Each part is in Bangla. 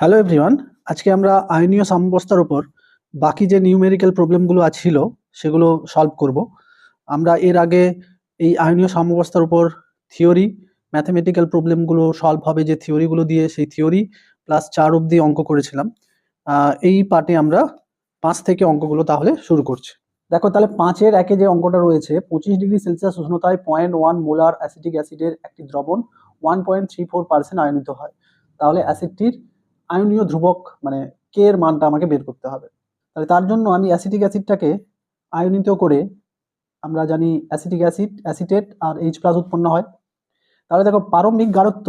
হ্যালো এভরিওয়ান আজকে আমরা আয়নীয় সাম্যাবস্থার উপর বাকি যে নিউমেরিক্যাল প্রবলেমগুলো ছিল সেগুলো সলভ করব। আমরা এর আগে এই আয়নীয় সাম্যাবস্থার উপর থিওরি ম্যাথমেটিক্যাল প্রবলেমগুলো সলভ হবে যে থিওরিগুলো দিয়ে সেই থিওরি প্লাস চার অবধি অঙ্ক করেছিলাম। এই পার্টে আমরা পাঁচ থেকে অঙ্কগুলো তাহলে শুরু করছি। দেখো, তাহলে পাঁচের একে যে অঙ্কটা রয়েছে, পঁচিশ ডিগ্রি সেলসিয়াস উষ্ণতায় পয়েন্ট ওয়ান মোলার অ্যাসিটিক অ্যাসিডের একটি দ্রবণ one point three four percent আয়নিত হয়। তাহলে অ্যাসিডটির আয়নীয় ধ্রুবক মানে কে এর মানটা আমাকে বের করতে হবে। তাহলে তার জন্য আমি অ্যাসিটিক অ্যাসিডটাকে আয়নিত করে আমরা জানি অ্যাসিটিক অ্যাসিড অ্যাসিটেট আর এইচ প্লাস উৎপন্ন হয়। তাহলে দেখো প্রারম্ভিক গাঢ়ত্ব,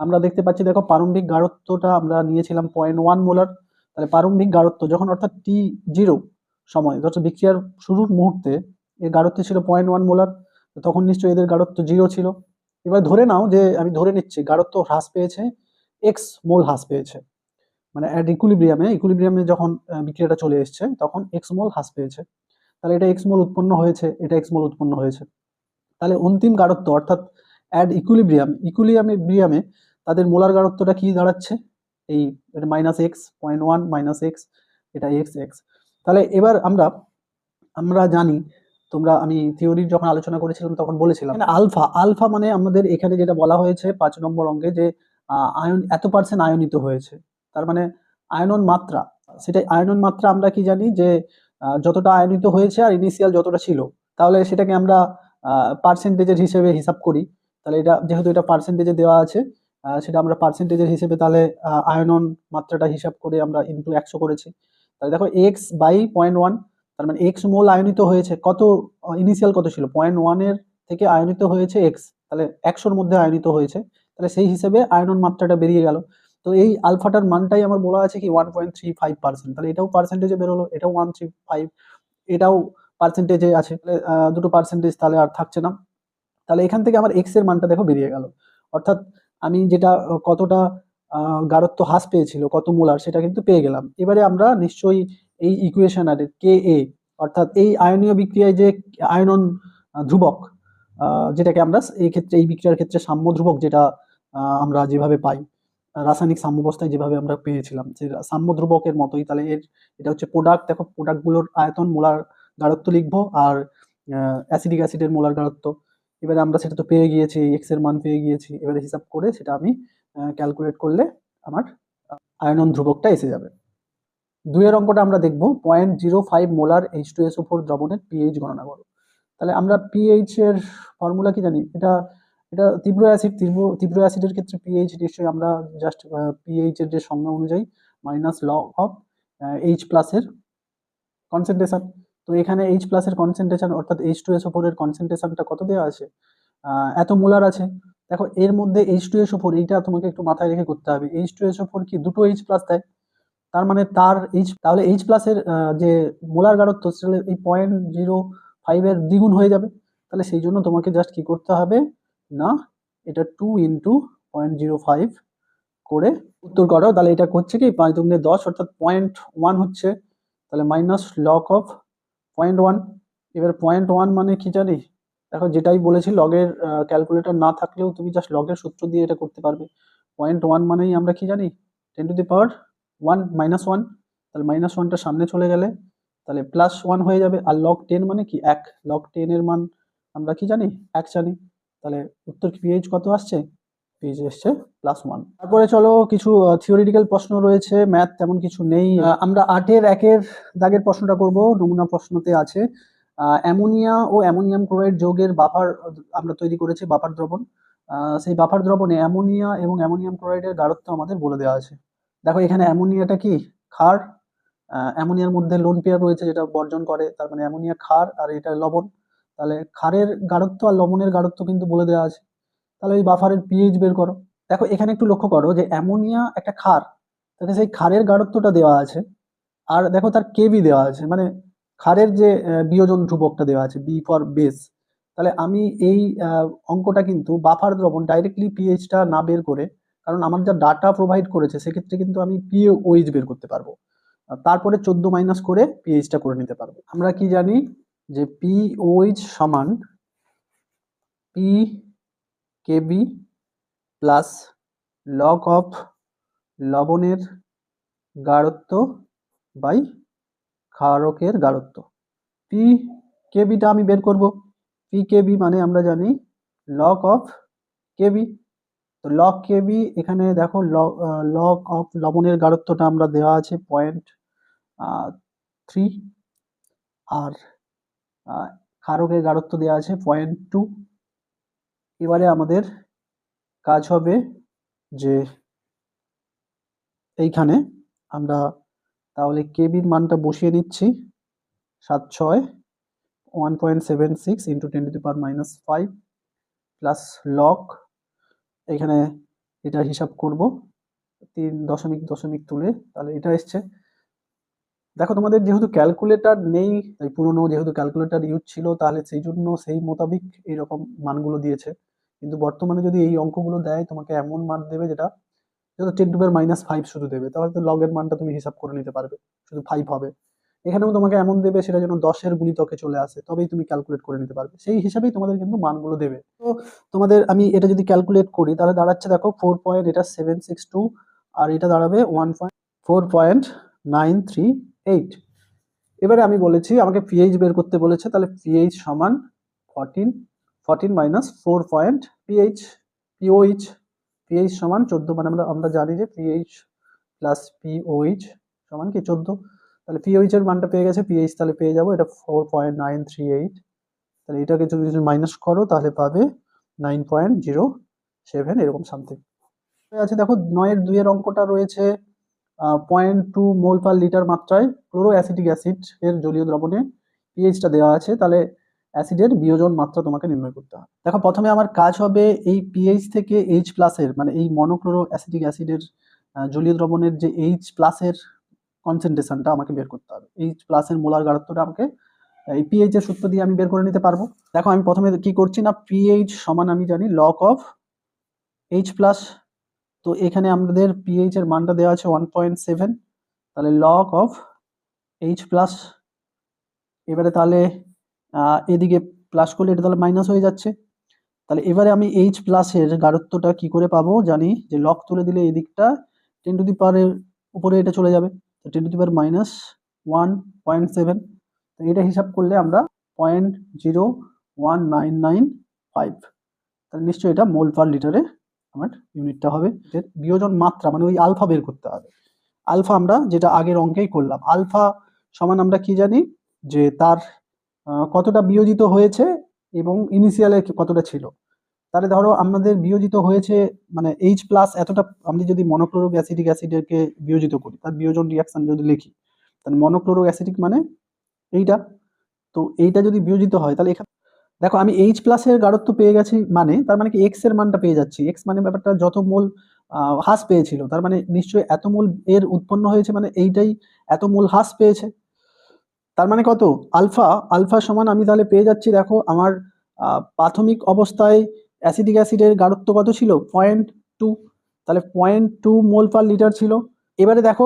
আমরা দেখতে পাচ্ছি দেখো প্রারম্ভিক গাঢ়ত্বটা আমরা নিয়েছিলাম পয়েন্ট ওয়ান মোলার তাহলে প্রারম্ভিক গাঢ়ত্ব যখন অর্থাৎ টি জিরো সময় অর্থাৎ বিক্রিয়ার শুরুর মুহূর্তে এর গাঢ়ত্ব ছিল পয়েন্ট ওয়ান মোলার তখন নিশ্চয়ই এদের গাঢ়ত্ব জিরো ছিল। এবার ধরে নাও যে, আমি ধরে নিচ্ছি, গাঢ়ত্ব হ্রাস পেয়েছে এক্স মোল হ্রাস পেয়েছে। মানে অ্যাট ইকুলিব্রিয়ামে ইকুলিব্রিয়ামে যখন বিক্রিয়াটা চলে এসছে, তখন এক্স মোল হ্রাস পেয়েছে। তাহলে এটা এক্স মোল উৎপন্ন হয়েছে, এটা এক্স মোল উৎপন্ন হয়েছে। তাহলে অন্তিম গাঢ়ত্ব, অর্থাৎ অ্যাড ইকুলিব্রিয়াম ইকুলিয়ামে ব্রিয়ামে তাদের মোলার গাঢ়ত্বটা কি দাঁড়াচ্ছে? এই এটা minus X point one minus X এটা এক্স এক্স তাহলে এবার আমরা আমরা জানি, তোমরা, আমি থিওরির যখন আলোচনা করেছিলাম, তখন বলেছিলাম। আলফা আলফা মানে আমাদের এখানে যেটা বলা হয়েছে পাঁচ নম্বর অঙ্গে যে আয়ন এত পার্সেন্ট আয়নিত হয়েছে। তার মানে আয়নন মাত্রা। সেটা আয়নন মাত্রা আমরা কি জানি যে যতটা আয়নিত হয়েছে আর ইনিশিয়াল যতটা ছিল, তাহলে সেটাকে আমরা পার্সেন্টেজের হিসেবে হিসাব করি। তাহলে এটা, যেহেতু এটা পার্সেন্টেজে দেওয়া আছে সেটা আমরা পার্সেন্টেজের হিসেবে তাহলে আয়নন মাত্রাটা হিসাব করে আমরা ইনটু একশো করেছি। তাহলে দেখো এক্স বাই পয়েন্ট ওয়ান তার মানে এক্স মোল আয়নিত হয়েছে, কত ইনিশিয়াল কত ছিল? পয়েন্ট ওয়ানের থেকে আয়নিত হয়েছে এক্স তাহলে একশোর মধ্যে আয়নিত হয়েছে। তাহলে সেই হিসেবে আয়নন মাত্রাটা বেরিয়ে গেল। তো এই আলফাটার মানটাই আমার বলা আছে কি one point three five percent তাহলে এটাও পার্সেন্টেজে বেরোলো, এটাও ওয়ান থ্রি ফাইভ এটাও পার্সেন্টেজে আছে। তাহলে দুটো পার্সেন্টেজ তাহলে আর থাকছে না। তাহলে এখান থেকে আমার এক্সের মানটা দেখো বেরিয়ে গেল। অর্থাৎ আমি যেটা, কতটা গাঢ়ত্ব হ্রাস পেয়েছিল, কত মোলার সেটা কিন্তু পেয়ে গেলাম। এবারে আমরা নিশ্চয়ই এই ইকুয়েশন আর কে এ অর্থাৎ এই আয়নীয় বিক্রিয়ায় যে আয়নন ধ্রুবক যেটাকে আমরা এই ক্ষেত্রে, এই বিক্রিয়ার ক্ষেত্রে সাম্য ধ্রুবক যেটা আমরা যেভাবে পাই। রাসায়নিক সাম্যবস্থায় যেভাবে আমরা পেয়েছিলাম, যে সাম্য ধ্রুবকের মতোই, তাহলে এর, এটা হচ্ছে প্রোডাক্ট দেখো প্রোডাক্টগুলোর আয়তন মোলার গাঢ়ত্ব লিখব আর অ্যাসিডিক অ্যাসিডের মোলার গাঢ়ত্ব। এবারে আমরা সেটা তো পেয়ে গিয়েছি এক্সের মান পেয়ে গিয়েছি, এবারে হিসাব করে সেটা আমি ক্যালকুলেট করলে আমার আয়নন ধ্রুবকটা এসে যাবে। দুইয়ের অঙ্কটা আমরা দেখব point zero five molar H two SO four দ্রবণের পিএইচ গণনা করো। তাহলে আমরা পিএইচ এর ফর্মুলা কি জানি? এটা এটা তীব্র অ্যাসিড তীব্র তীব্র অ্যাসিডের ক্ষেত্রে পিএইচ নিশ্চয়ই আমরা জাস্ট পিএইচ এর যে সংজ্ঞা অনুযায়ী মাইনাস ল অফ এইচ প্লাসের কনসেন্ট্রেশন তো এখানে এইচ প্লাসের কনসেন্ট্রেশন অর্থাৎ এইচ টু ফোর এর কনসেন্ট্রেশনটা কত দেওয়া আছে? এত মোলার আছে। দেখো, এর মধ্যে এইচ টু এসও ফোর এইটা তোমাকে একটু মাথায় রেখে করতে হবে। এইচ টু এসও ফোর কি দুটো এইচ প্লাস দেয়? তার মানে তার এইচ তাহলে এইচ প্লাসের যে মোলার গাঢ়ত্ব, সেটা এই পয়েন্ট জিরো ফাইভের দ্বিগুণ হয়ে যাবে। তাহলে সেই জন্য তোমাকে জাস্ট কি করতে হবে? না, এটা two into point zero five করে উত্তর করো তাহলে এটা হচ্ছে কি, পাঁচ দুগুণে দশ, অর্থাৎ পয়েন্ট ওয়ান হচ্ছে। তাহলে minus log of point one এবার পয়েন্ট ওয়ান মানে কি জানি? দেখো যেটাই বলেছি লগের ক্যালকুলেটর না থাকলেও তুমি জাস্ট লগের সূত্র দিয়ে এটা করতে পারবে। পয়েন্ট ওয়ান মানেই আমরা কি জানি? Ten to the power one minus one তাহলে মাইনাস ওয়ানটা সামনে চলে গেলে, তাহলে প্লাস ওয়ান হয়ে যাবে। আর লক টেন মানে কি? এক। লগ টেনের মান আমরা কি জানি? এক জানি। তাহলে উত্তর কি পিএইচ কত আসছে? পিএইচ এসছে প্লাস ওয়ান তারপরে চলো কিছু থিওরিটিক্যাল প্রশ্ন রয়েছে ম্যাথ তেমন কিছু নেই। আমরা আটের একের দাগের প্রশ্নটা করব, নমুনা প্রশ্নতে আছে। অ্যামোনিয়া ও অ্যামোনিয়াম ক্লোরাইড যৌগের বাফার, আমরা তৈরি করেছি বাফার দ্রবণ। সেই বাফার দ্রবণে অ্যামোনিয়া এবং অ্যামোনিয়াম ক্লোরাইডের গাঢ়ত্ব আমাদের বলে দেওয়া আছে। দেখো, এখানে অ্যামোনিয়াটা কি? ক্ষার। অ্যামোনিয়ার মধ্যে লোন পেয়ার রয়েছে, যেটা বর্জন করে, তার মানে অ্যামোনিয়া ক্ষার আর এটা লবণ। তাহলে ক্ষারের গাঢ়ত্ব আর লবণের গাঢ়ত্ব কিন্তু বলে দেওয়া আছে। তাহলে এই বাফারের পিএইচ বের করো। দেখো, এখানে একটু লক্ষ্য করো যে অ্যামোনিয়া একটা ক্ষার, তাহলে সেই ক্ষারের গাঢ়ত্বটা দেওয়া আছে আর দেখো তার কেবি দেওয়া আছে। মানে ক্ষারের যে বিয়োজন ধ্রুবকটা দেওয়া আছে বি ফর বেস তাহলে আমি এই অঙ্কটা কিন্তু বাফার দ্রবণ ডাইরেক্টলি পিএইচটা না বের করে, কারণ আমার যা ডাটা প্রোভাইড করেছে, সেক্ষেত্রে কিন্তু আমি পিওইচ বের করতে পারব। তারপরে চোদ্দ মাইনাস করে পিএইচটা করে নিতে পারব। আমরা কি জানি? যে পিওইচ সমান p Kb plus log of লবণের গাঢ়ত্ব বাই ক্ষারকের গাঢ়ত্ব। পি কেবিটা আমি বের করব। পি কেবি মানে আমরা জানি লক অফ কেবি তো লক কেবি এখানে দেখো লক অফ লবণের গাঢ়ত্বটা আমরা দেওয়া আছে পয়েন্ট থ্রি আর ক্ষারকের গাঢ়ত্ব দেওয়া আছে পয়েন্ট টু এবারে আমাদের কাজ হবে যে এইখানে আমরা তাহলে কেবির মানটা বসিয়ে নিচ্ছি, সাত ছয় one point seven six into ten to power minus five plus log এখানে এটা হিসাব করব, তিন দশমিক দশমিক তুলে, তাহলে এটা এসছে। দেখো, তোমাদের যেহেতু ক্যালকুলেটর নেই, তাই পুরনো যেহেতু ক্যালকুলেটর ইউজ ছিল, তাহলে সেই জন্য সেই মোতাবিক এইরকম মানগুলো দিয়েছে। কিন্তু বর্তমানে যদি এই অঙ্কগুলো দেয়, তোমাকে এমন মান দেবে যেটা যেটা টেন টু মাইনাস ফাইভ শুধু দেবে, তাহলে তো লগের মানটা তুমি হিসাব করে নিতে পারবে, শুধু ফাইভ হবে। এখানেও তোমাকে এমন দেবে, সেটা যেন দশের গুণিতকে চলে আসে, তবেই তুমি ক্যালকুলেট করে নিতে পারবে। সেই হিসাবেই তোমাদের কিন্তু মানগুলো দেবে। তো তোমাদের, আমি এটা যদি ক্যালকুলেট করি, তাহলে দাঁড়াচ্ছে দেখো ফোর পয়েন্ট এটা সেভেন সিক্স টু আর এটা দাঁড়াবে one point four point nine three eight. এবারে আমি বলেছি, আমাকে পিএইচ বের করতে বলেছে, তাহলে পিএইচ সমান fourteen fourteen minus four point pH pOH pH সমান চোদ্দ মানে আমরা আমরা জানি যে পিএইচ প্লাস পিওইচ সমান কি চোদ্দ? তাহলে পিওইচ এর মানটা পেয়ে গেছে পিএইচ তাহলে পেয়ে যাব, এটা four point nine three eight তাহলে এটাকে যদি মাইনাস করো, তাহলে পাবে নাইন পয়েন্ট জিরো সেভেন এরকম সামথিং আছে, দেখো, নয়ের দুইয়ের অঙ্কটা রয়েছে point two mole per litre মাত্রায় ক্লোরো অ্যাসিটিক অ্যাসিড এর জলীয় দ্রবণে পিএইচটা দেওয়া আছে, তাহলে অ্যাসিডের বিয়োজন মাত্রা তোমাকে নির্ণয় করতে হবে। দেখো, প্রথমে আমার কাজ হবে এই পিএইচ থেকে এইচ প্লাসের মানে এই মনোক্লোরো অ্যাসিটিক অ্যাসিডের জলীয় দ্রবণের যে এইচ প্লাসের কনসেন্ট্রেশনটা আমাকে বের করতে হবে। এইচ প্লাসের মোলার গাঢ়ত্বটা আমাকে, এই পিএইচ এর সূত্র দিয়ে আমি বের করে নিতে পারব। দেখো, আমি প্রথমে কি করছি না পিএইচ সমান আমি জানি লক অফ এইচ প্লাস তো এখানে আমাদের পিএইচ এর মানটা দেওয়া আছে ওয়ান পয়েন্ট সেভেন তাহলে লক অফ এইচ প্লাস এবারে তাহলে এদিকে প্লাস করলে এটা তাহলে মাইনাস হয়ে যাচ্ছে। তাহলে এবারে আমি এইচ প্লাসের গাঢ়ত্বটা কি করে পাবো জানি? যে লক তুলে দিলে এই দিকটা টেন টু দি পাওয়ারের উপরে এটা চলে যাবে। তো ten to the power minus one point seven তো এটা হিসাব করলে আমরা point zero one nine nine five তাহলে নিশ্চয়ই এটা মোল পার লিটারে আমার ইউনিটটা হবে। বিয়োজন মাত্রা মানে ওই আলফা বের করতে হবে। আলফা আমরা যেটা আগের অঙ্কেই করলাম। আলফা সমান আমরা কি জানি? যে তার কতটা বিয়োজিত হয়েছে এবং ইনিশিয়ালে কতটা ছিল। তাহলে ধরো আমাদের বিয়োজিত হয়েছে মানে এইচ প্লাস এতটা, আমি যদি মনোক্লোরিক অ্যাসিডিক অ্যাসিডকে বিয়োজিত করি, তার বিয়োজন রিয়াকশন যদি লিখি, তাহলে মনোক্লোরিক অ্যাসিডিক মানে এইটা। তো এইটা যদি বিয়োজিত হয়, তাহলে এখানে দেখো, আমি এইচ প্লাসের গাঢ়ত্ব পেয়ে গেছি মানে তার মানে কি এক্সের মানটা পেয়ে যাচ্ছি। এক্স মানে ব্যাপারটা যত মোল হ্রাস পেয়েছিল, তার মানে নিশ্চয়ই এত মোল এর উৎপন্ন হয়েছে মানে এইটাই এত মোল হ্রাস পেয়েছে। তার মানে কত? আলফা আলফা সমান আমি তাহলে পেয়ে যাচ্ছি দেখো, আমার প্রাথমিক অবস্থায় অ্যাসিডিক অ্যাসিডের গাঢ়ত্ব কত ছিল? পয়েন্ট টু তাহলে point two mole per litre ছিল। এবারে দেখো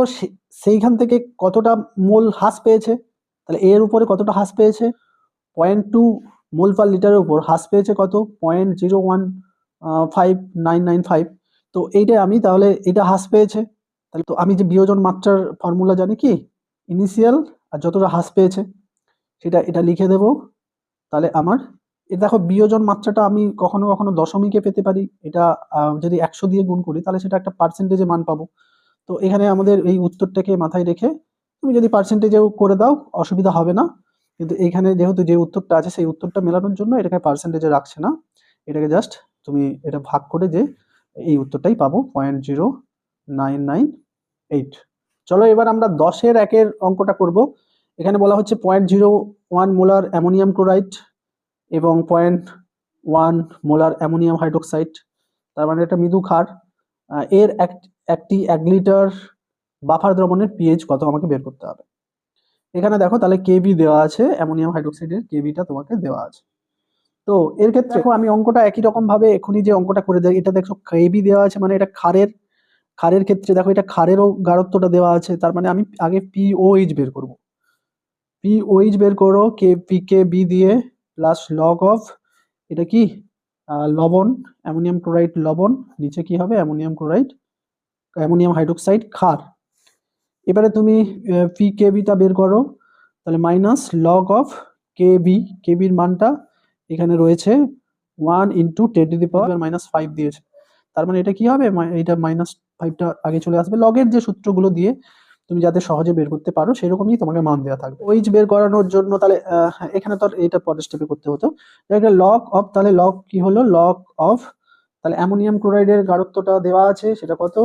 সেইখান থেকে কতটা মোল হ্রাস পেয়েছে? তাহলে এর উপরে কতটা হ্রাস পেয়েছে? পয়েন্ট টু মোল পার লিটারের উপর হ্রাস পেয়েছে কত? Point zero one five nine nine five তো এইটা আমি তাহলে এটা হ্রাস পেয়েছে। তাহলে তো আমি যে বিয়োজন মাত্রার ফর্মুলা জানি কি? ইনিশিয়াল আর যতটা হ্রাস পেয়েছে, সেটা এটা লিখে দেব। তাহলে আমার এটা দেখো বিয়োজন মাত্রাটা আমি কখনো কখনো দশমিকে পেতে পারি। এটা যদি একশো দিয়ে গুণ করি, তাহলে সেটা একটা পার্সেন্টেজে মান পাবো। তো এখানে আমাদের এই উত্তরটাকে মাথায় রেখে তুমি যদি পার্সেন্টেজেও করে দাও, অসুবিধা হবে না। কিন্তু এইখানে যেহেতু যে উত্তরটা আছে সেই উত্তরটা মেলানোর জন্য এটাকে পার্সেন্টেজে রাখছে না। এটাকে জাস্ট তুমি এটা ভাগ করে যে এই উত্তরটাই পাবো point zero nine nine eight চলো এবার আমরা দশের একের অঙ্কটা করব। এখানে বলা হচ্ছে point zero one molar ammonium chloride এবং point one molar ammonium hydroxide তার মানে এটা মৃদু আহ, এর এক- একটি এক লিটার বাফার দ্রবণের পিএইচ কত আমাকে বের করতে হবে। এখানে দেখো তাহলে কেবি দেওয়া আছে, অ্যামোনিয়াম হাইড্রোক্সাইডের কেবিটা তোমাকে দেওয়া আছে। তো এর ক্ষেত্রে আমি অঙ্কটা একই রকম ভাবে এখনই যে অঙ্কটা করে দেয়, এটা দেখো কেবি দেওয়া আছে মানে এটা ক্ষারের ক্ষারের ক্ষেত্রে দেখো এটা ক্ষারেরও গাঢ়ত্বটা দেওয়া আছে, তার মানে আমি আগে পিওএইচ বের করব। পিওএইচ বের করো কে পি কে বি দিয়ে প্লাস লগ অফ এটা কি? লবণ, অ্যামোনিয়াম ক্লোরাইড লবণ, নিচে কি হবে? অ্যামোনিয়াম ক্লোরাইড, অ্যামোনিয়াম হাইড্রোক্সাইড ক্ষার। এবারে তুমি পি কেবিটা বের করো। তাহলে মাইনাস লগ অফ কেবি কেবির মানটা এখানে রয়েছে one into ten to the power minus five দিয়েছে। তার মানে এটা কি হবে? এটা মাইনাস ফাইভটা আগে চলে আসবে। লগের যে সূত্রগুলো দিয়ে তুমি যাতে সহজে বের করতে পারো, সেরকমই তোমাকে মান দেওয়া থাকবে। ওইচ বের করানোর জন্য তাহলে এখানে তো এটা পরের স্টেপে করতে হতো। একটা লগ অফ তাহলে লগ কি হলো? লগ অফ তাহলে অ্যামোনিয়াম ক্লোরাইডের গাঢ়ত্বটা দেওয়া আছে, সেটা কত?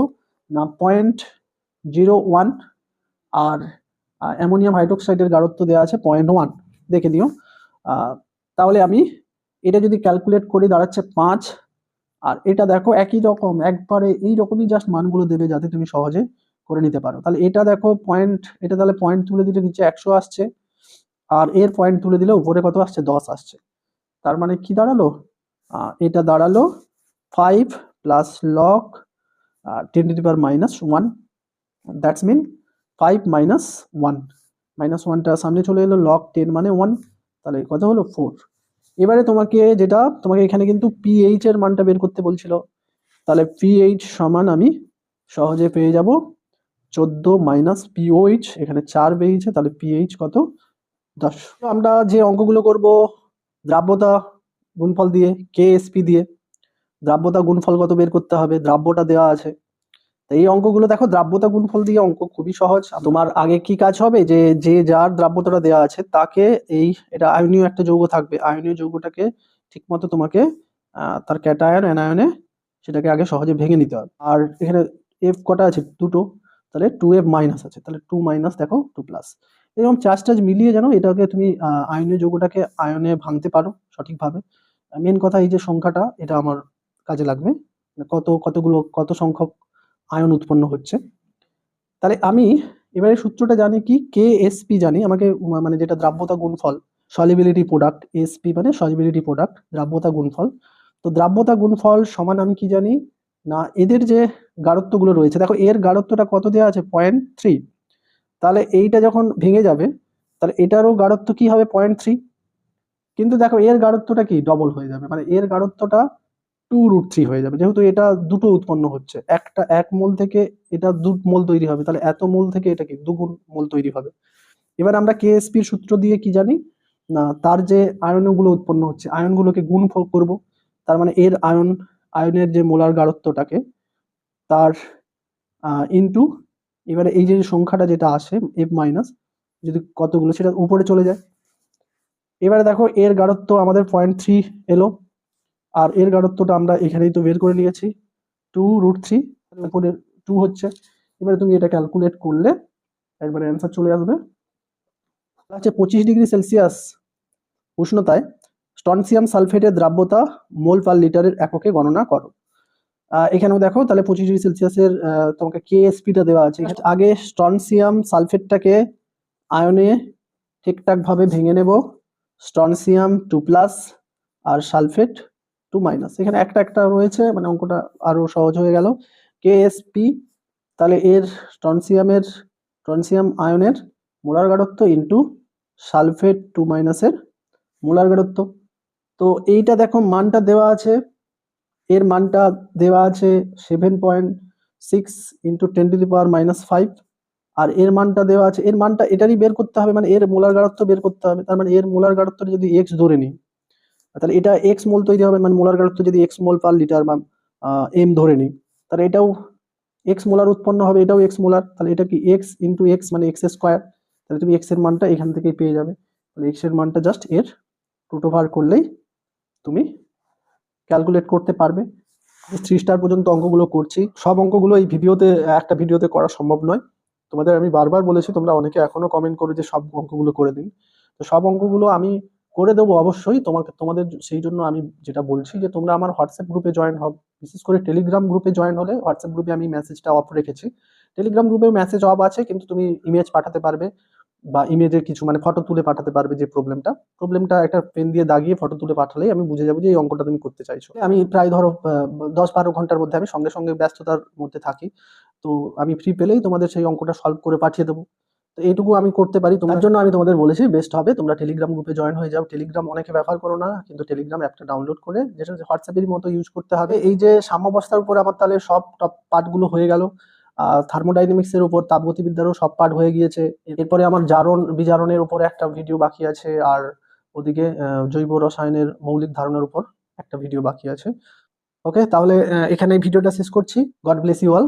না পয়েন্ট জিরো ওয়ান আর অ্যামোনিয়াম হাইড্রোক্সাইডের গাঢ়ত্ব দেওয়া আছে পয়েন্ট ওয়ান দেখে নিও। তাহলে আমি এটা যদি ক্যালকুলেট করি, দাঁড়াচ্ছে পাঁচ। আর এটা দেখো একই রকম, একবারে এই রকমই জাস্ট মানগুলো দেবে যাতে তুমি সহজে করে নিতে পারো। তাহলে এটা দেখো পয়েন্ট এটা তাহলে পয়েন্ট তুলে দিলে নিচে একশো আসছে। আর এর পয়েন্ট তুলে দিলে উপরে কত আসছে? দশ আসছে। তার মানে কি দাঁড়াল? এটা দাঁড়াল five plus log ten to the power minus one that's mean five minus one minus ওয়ানটা সামনে চলে এলো লক টেন মানে ওয়ান তাহলে কত হলো ফোর এবারে তোমাকে যেটা, তোমাকে এখানে কিন্তু পিএইচ এর মানটা বের করতে বলছিল। তাহলে পিএইচ সমান আমি সহজে পেয়ে যাব চোদ্দ মাইনাস পিওইচ এখানে চার বেরিয়েছে, তাহলে পিএইচ কত? দশ। আমরা যে অঙ্কগুলো করব, দ্রাব্যতা গুণফল দিয়ে কেএসপি দিয়ে, দ্রাব্যতা গুণফল কত বের করতে হবে? দ্রাব্যটা দেওয়া আছে। এই অঙ্কগুলো দেখো, দ্রাব্যতা গুণফল দিয়ে অঙ্ক খুবই সহজ। তোমার আগে কি কাজ হবে? যে যে যার দ্রাব্যতাটা দেওয়া আছে, তাকে এই, এটা আয়নীয় একটা যৌগ থাকবে। আয়নীয় যৌগটাকে ঠিকমতো তোমাকে তার ক্যাটায়ন, অ্যানায়নে সেটাকে আগে সহজে ভেঙে নিতে হবে। আর এখানে এফ কটা আছে? দুটো। তাহলে টু এফ মাইনাস আছে। তাহলে টু মাইনাস দেখো টু প্লাস এরকম চার্জ টাজ মিলিয়ে জানো এটাকে তুমি আয়নীয় যৌগটাকে আয়নে ভাঙতে পারো সঠিকভাবে। মেন কথা এই যে সংখ্যাটা, এটা আমার কাজে লাগবে। মানে কত, কতগুলো, কত সংখ্যক আয়ন উৎপন্ন হচ্ছে। তাহলে আমি এবারে সূত্রটা জানি কি? কে এসপি জানি। আমাকে মানে যেটা দ্রাব্যতা গুণফল সলিবিলিটি প্রোডাক্ট এসপি মানে সলিবিলিটি প্রোডাক্ট দ্রাব্যতা গুণফল। তো দ্রাব্যতা গুণফল সমান আমি কি জানি? না, এদের যে গাঢ়ত্বগুলো রয়েছে, দেখো এর গাঢ়ত্বটা কত দেওয়া আছে? পয়েন্ট থ্রি তাহলে এইটা যখন ভেঙে যাবে, তাহলে এটারও গাঢ়ত্ব কি হবে? পয়েন্ট থ্রি কিন্তু দেখো এর গাঢ়ত্বটা কি? ডবল হয়ে যাবে। মানে এর গাঢ়ত্বটা টু রুট থ্রি হয়ে যাবে। যেহেতু এটা দুটো উৎপন্ন হচ্ছে, একটা এক মোল থেকে এটা দু মোল তৈরি হবে, তাহলে এত মোল থেকে এটা কি দুগুণ মোল তৈরি হবে। এবার আমরা কেএসপির সূত্র দিয়ে কি জানি? না, তার যে আয়নগুলো উৎপন্ন হচ্ছে, আয়নগুলোকে গুণ করব। তার মানে এর আয়ন, আয়নের যে মোলার গাঢ়ত্বটাকে, তার ইনটু এবারে এই যে সংখ্যাটা যেটা আসে এফ মাইনাস যদি কতগুলো, সেটা উপরে চলে যায়। এবারে দেখো, এর গাঢ়ত্ব আমাদের পয়েন্ট থ্রি এলো। আর এর গাঢ়ত্বটা আমরা এখানেই তো বের করে নিয়েছি। টু রুট থ্রি উপরে টু হচ্ছে। এবারে তুমি এটা ক্যালকুলেট করলে একবারে অ্যান্সার চলে আসবে। হচ্ছে পঁচিশ ডিগ্রি সেলসিয়াস উষ্ণতায় স্টনসিয়াম সালফেটের দ্রাব্যতা মোল পার লিটারের এককে গণনা করো। এখানেও দেখো, তাহলে পঁচিশ ডিগ্রি সেলসিয়াসের তোমাকে কেএসপিটা দেওয়া আছে। আগে স্টনসিয়াম সালফেটটাকে আয়নে ঠিকঠাকভাবে ভেঙে নেব। স্টনসিয়াম টু প্লাস আর সালফেট টু মাইনাস। এখানে একটা একটা রয়েছে মানে অঙ্কটা আরও সহজ হয়ে গেল। কেএসপি তাহলে এর স্টনসিয়ামের স্টনসিয়াম আয়নের মোলার গাঢ়ত্ব ইন্টু সালফেট টু মাইনাসের মোলার গাঢ়ত্ব। তো এইটা দেখো, মানটা দেওয়া আছে, এর মানটা দেওয়া আছে seven point six into ten to the power minus five আর এর মানটা দেওয়া আছে, এর মানটা এটারই বের করতে হবে মানে এর মোলার গাঢ়ত্ব বের করতে হবে। তার মানে এর মোলার গাঢ়ত্বটা যদি এক্স ধরে নিই তাহলে এটা এক্স মোল তৈরি হবে মানে মোলার গাঢ়ত্ব যদি এক্স মোল পার লিটার বা এম ধরে নিই, তাহলে এটাও এক্স মোলার উৎপন্ন হবে, এটাও এক্স মোলার, তাহলে এটা কি এক্স ইন্টু এক্স মানে এক্স স্কোয়ার তাহলে তুমি এক্সের মানটা এখান থেকেই পেয়ে যাবে, তাহলে এক্সের মানটা জাস্ট এর রুট ওভার করলেই তুমি ক্যালকুলেট করতে পারবে। থ্রি স্টার পর্যন্ত অঙ্কগুলো করছি, সব অঙ্কগুলো এই ভিডিওতে একটা ভিডিওতে করা সম্ভব নয়। তোমাদের আমি বারবার বলেছি, তোমরা অনেকে এখনও কমেন্ট করে যে সব অঙ্কগুলো করে দিন। তো সব অঙ্কগুলো আমি করে দেবো অবশ্যই। তোমাকে, তোমাদের সেই জন্য আমি যেটা বলছি যে, তোমরা আমার হোয়াটসঅ্যাপ গ্রুপে জয়েন হও। বিশেষ করে টেলিগ্রাম গ্রুপে জয়েন হলে হোয়াটসঅ্যাপ গ্রুপে আমি মেসেজটা অফ রেখেছি। টেলিগ্রাম গ্রুপে মেসেজ অফ আছে, কিন্তু তুমি ইমেজ পাঠাতে পারবে বা ইমেজের কিছু মানে ফটো তুলে পাঠাতে পারবে যে প্রবলেমটা প্রবলেমটা একটা পেন দিয়ে দাগিয়ে ফটো তুলে পাঠালেই আমি বুঝে যাব যে এই অঙ্কটা তুমি করতে চাইছো। আমি প্রায় ধরো দশ বারো ঘণ্টার মধ্যে আমি সঙ্গে সঙ্গে ব্যস্ততার মধ্যে থাকি। তো আমি ফ্রি পেলেই তোমাদের সেই অঙ্কটা সলভ করে পাঠিয়ে দেবো। তো এইটুকু আমি করতে পারি। তোমার জন্য আমি তোমাদের বলেছি বেস্ট হবে। তোমরা টেলিগ্রাম গ্রুপে জয়েন হয়ে যাও। টেলিগ্রাম অনেকে ব্যবহার করো না কিন্তু টেলিগ্রাম অ্যাপটা ডাউনলোড করে যেটা হোয়াটসঅ্যাপের মতো ইউজ করতে হবে। এই যে সাম্যাবস্থার উপর আমার তাহলে সব টপ পার্টগুলো হয়ে গেল। থার্মোডাইনামিক্সের উপর তাপগতিবিদ্যারও সব পার্ট হয়ে গিয়েছে। এরপরে আমার জারণ বিজারণের উপর একটা ভিডিও বাকি আছে আর ওদিকে জৈব রসায়নের মৌলিক ধারণার উপর একটা ভিডিও বাকি আছে। ওকে তাহলে এখানে ভিডিওটা শেষ করছি। God bless you all